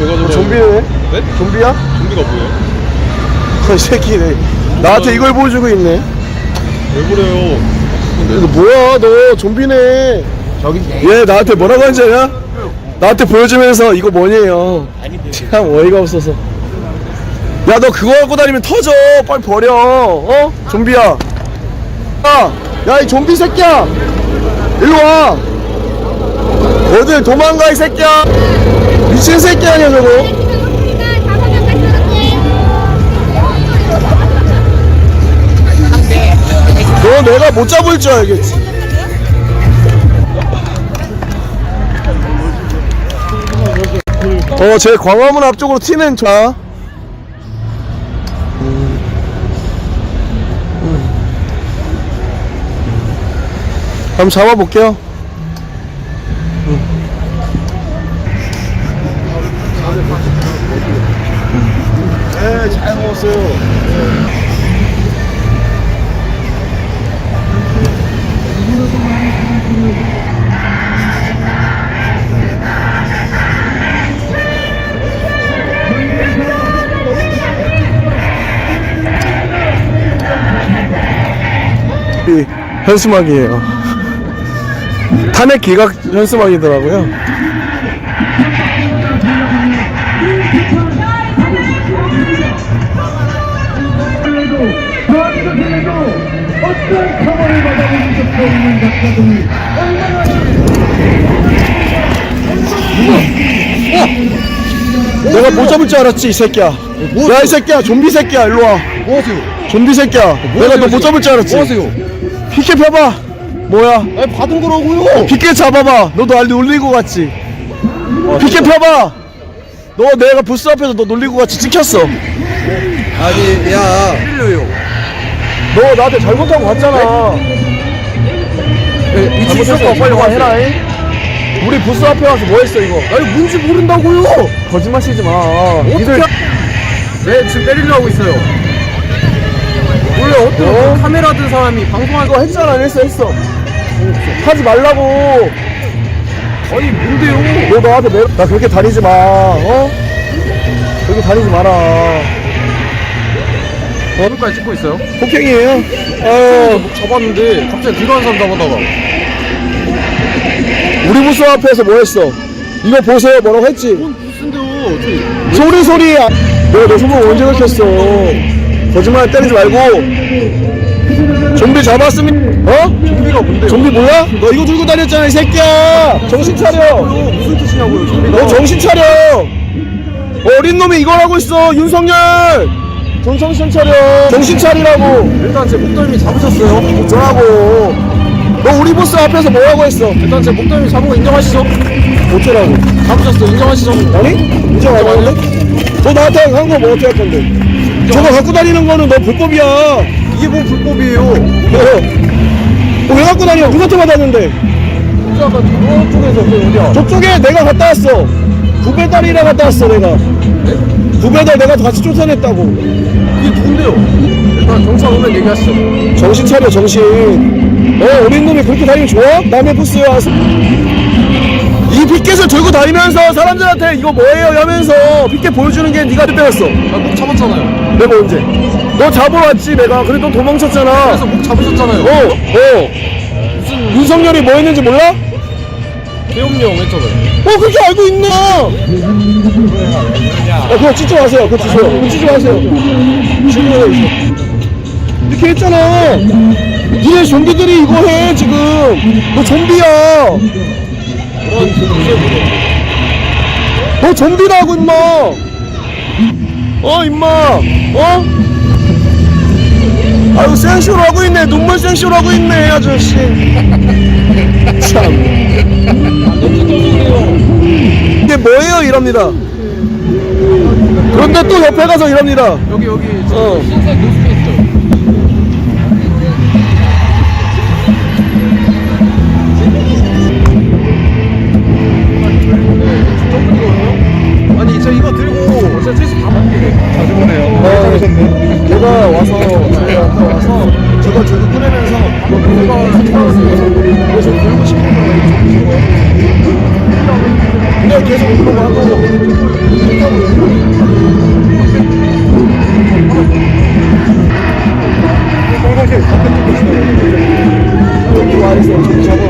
왜 가져가요? 좀비네? 네? 좀비야? 좀비가 뭐예요? 이 새끼네. 나한테 이걸 보여주고 있네. 왜 그래요? 이거 뭐야, 너 좀비네. 저기. 얘 나한테 뭐라고 하는지 아냐? 나한테 보여주면서 이거 뭐냐요. 참 어이가 없어서. 야, 너 그거 갖고 다니면 터져. 빨리 버려. 어? 좀비야. 야, 야, 이 좀비 새끼야. 일로 와. 어딜 도망가, 이 새끼야. 미친 새끼 아니야, 저거. 너 내가 못 잡을 줄 알겠지. 어, 제 광화문 앞쪽으로 튀는 자. 음. 한번 잡아볼게요. 네, 잘 먹었어요. 이 현수막이에요. 탄핵 기각 현수막이더라고요. 내가 못 잡을 줄 알았지 이 새끼야. 야이 새끼야 좀비 새끼야 일로 와. 뭐하세요? 좀비 새끼야. 내가 너못 잡을 줄 알았지. 뭐하세요? 피켓 펴봐. 뭐야? 아니 받은 거라고요 피켓 잡아봐. 너도 날 놀리고 갔지. 피켓 펴봐. 너 내가 부스 앞에서 너 놀리고 같이 찍혔어. 아니 야 너 나한테 잘못하고 갔잖아. 네, 잘못했어. 빨리 와 해라. 잉? 우리 부스 앞에 와서 뭐 했어 이거? 아니 뭔지 모른다고요 거짓말 치지 마. 어떻게 네 지금 때리려고 하고 있어요 원래 어떤 어? 카메라 든 사람이 방송할 이거 했잖아. 했어 했어. 하지 말라고. 아니 뭔데요 너 나한테 매... 나 그렇게 다니지 마. 어? 그렇게 다니지 마라. 오늘까지 찍고 있어요 폭행이에요. 어, 잡았는데 갑자기 들어간 사람 잡아다가 우리 부스 앞에서 뭐 했어? 이거 보세요. 뭐라고 했지? 뭔 무슨데요 저 소리 소리. 야. 내가 너 손목 언제 그렇겠어? 거짓말 때리지 말고. 좀비 잡았으면 어? 좀비가 뭔데요 좀비 몰라? 너 이거 들고 다녔잖아 이 새끼야. 정신 차려. 무슨 뜻이냐고요 좀비가 너 정신 차려. 어린 놈이 이걸 하고 있어 윤석열. 정- 정신 차려. 정신 차리라고. 일단 제 목덜미 잡으셨어요 어쩌라고. 너 우리 보스 앞에서 뭐라고 했어? 일단 제 목덜미 잡은 거 인정하시죠? 어쩌라고. 잡으셨어요 인정하시죠? 아니? 인정 안 하는데? 너 나한테 한 거 뭐 어떻게 할 건데? 저거 갖고 다니는 거는 너 불법이야. 이게 뭔 불법이에요 너왜 갖고 다녀? 누구한테 받았는데? 아까 저쪽에서 그 어디야 저쪽에 내가 갔다 왔어. 구배달이라 갔다 왔어, 내가. 구배달 내가 같이 쫓아냈다고. 이게 누군데요? 일단 경찰 오면 얘기하시죠 정신 차려, 정신. 어, 어린 놈이 그렇게 다니면 좋아? 남의 부스에 와서. 이 피켓을 들고 다니면서 사람들한테 이거 뭐예요? 하면서 피켓 보여주는 게 네가 빼었어. 아 목 잡았잖아요 내가 언제? 너 잡으러 왔지, 내가. 그래, 너 도망쳤잖아. 그래서 목 잡으셨잖아요 어, 어. 무슨 윤석열이 뭐 했는지 몰라? 계엄령 했잖아요 어, 그렇게 알고 있나? 야, 그거 찍지 마세요. 그거 주세요. 그거 찍지 마세요. 지금 이렇게 했잖아. 니네 좀비들이 이거 해, 지금. 너 좀비야. 너 좀비라고, 임마. 어, 임마. 어? 생쇼를 하고 있네. 눈물 생쇼를 하고 있네, 아저씨. 참. 이게 뭐예요? 이럽니다. 그런데 또 옆에 가서 이럽니다. 여기 여기 어. 흰색 노스 한번 그걸 해봤어요. 그래서 배우고 싶은 거예요. 그냥 계속 오려고 하고 공동실 가끔 듣고 있어요. 여기 와서 좀 잡아.